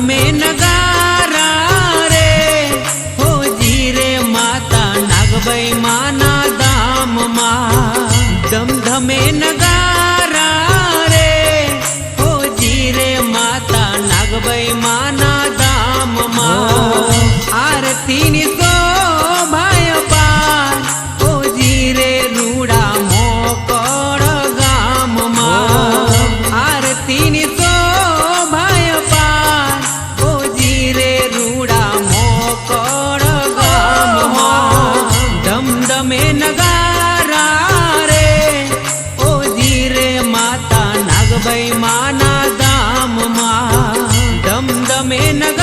અમે નગારા રે હો જીરે માતા નાગભાઈ માના ધામમાં ધમધમે નગારા ಮೇನಗ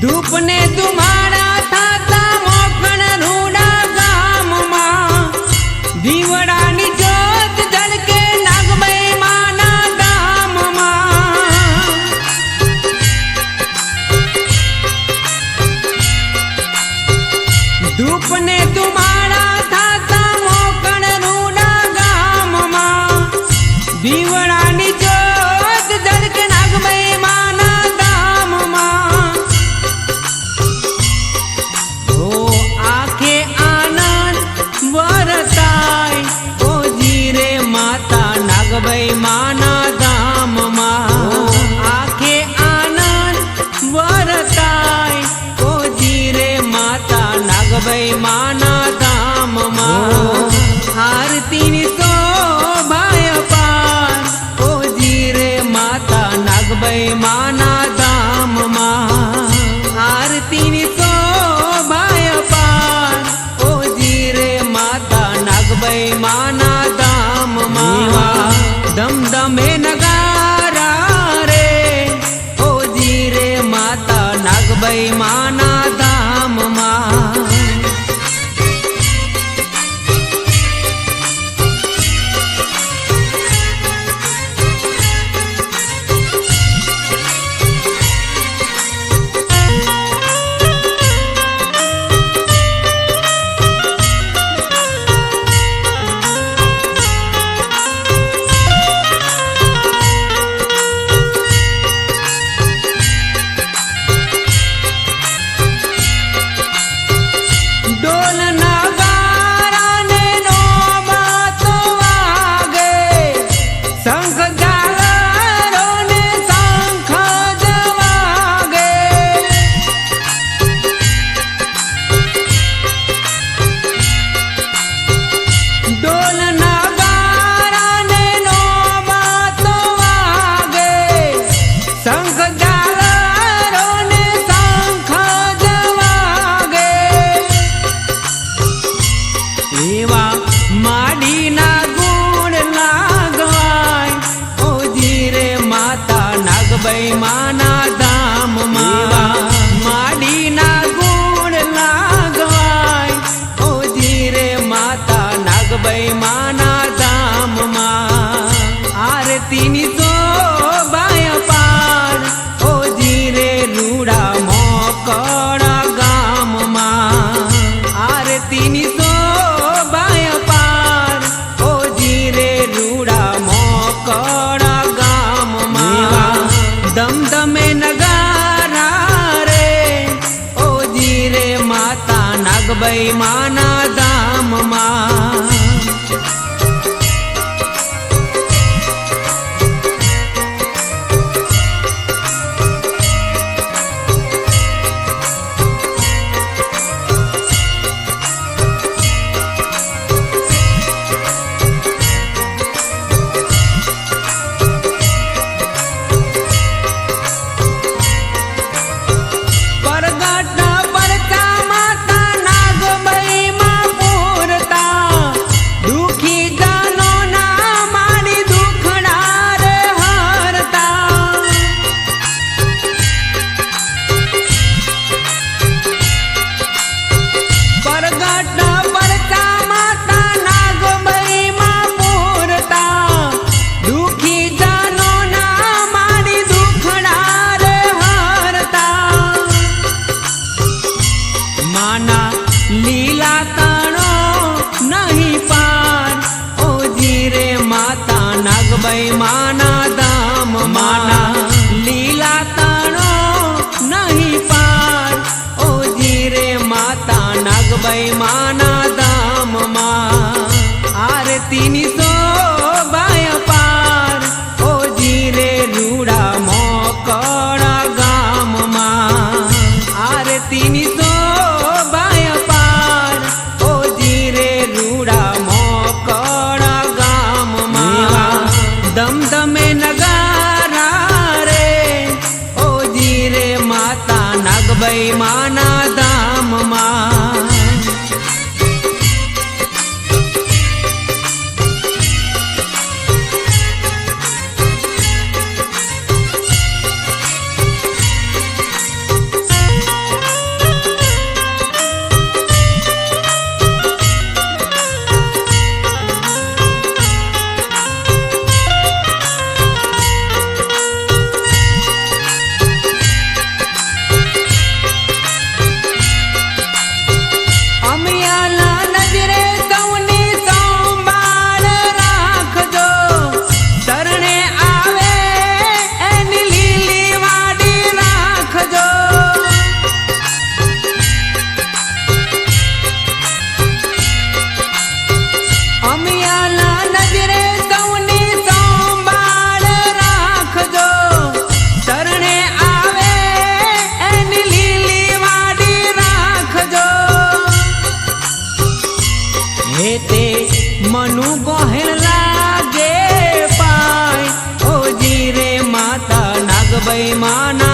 ધૂપને તું ભાઈ માના ધામમાં આરતીની તો ભાઈ અપાર ઓ માતા નાગભાઈ મા જય માના તમે નગારા રે ઓજી રે માતા નાગબાઈ માના ધામમાં. લીલા તાણો નહીં પાર. ઓ ધીરે માતા નાગબાઈ માના નાગબાઈ માના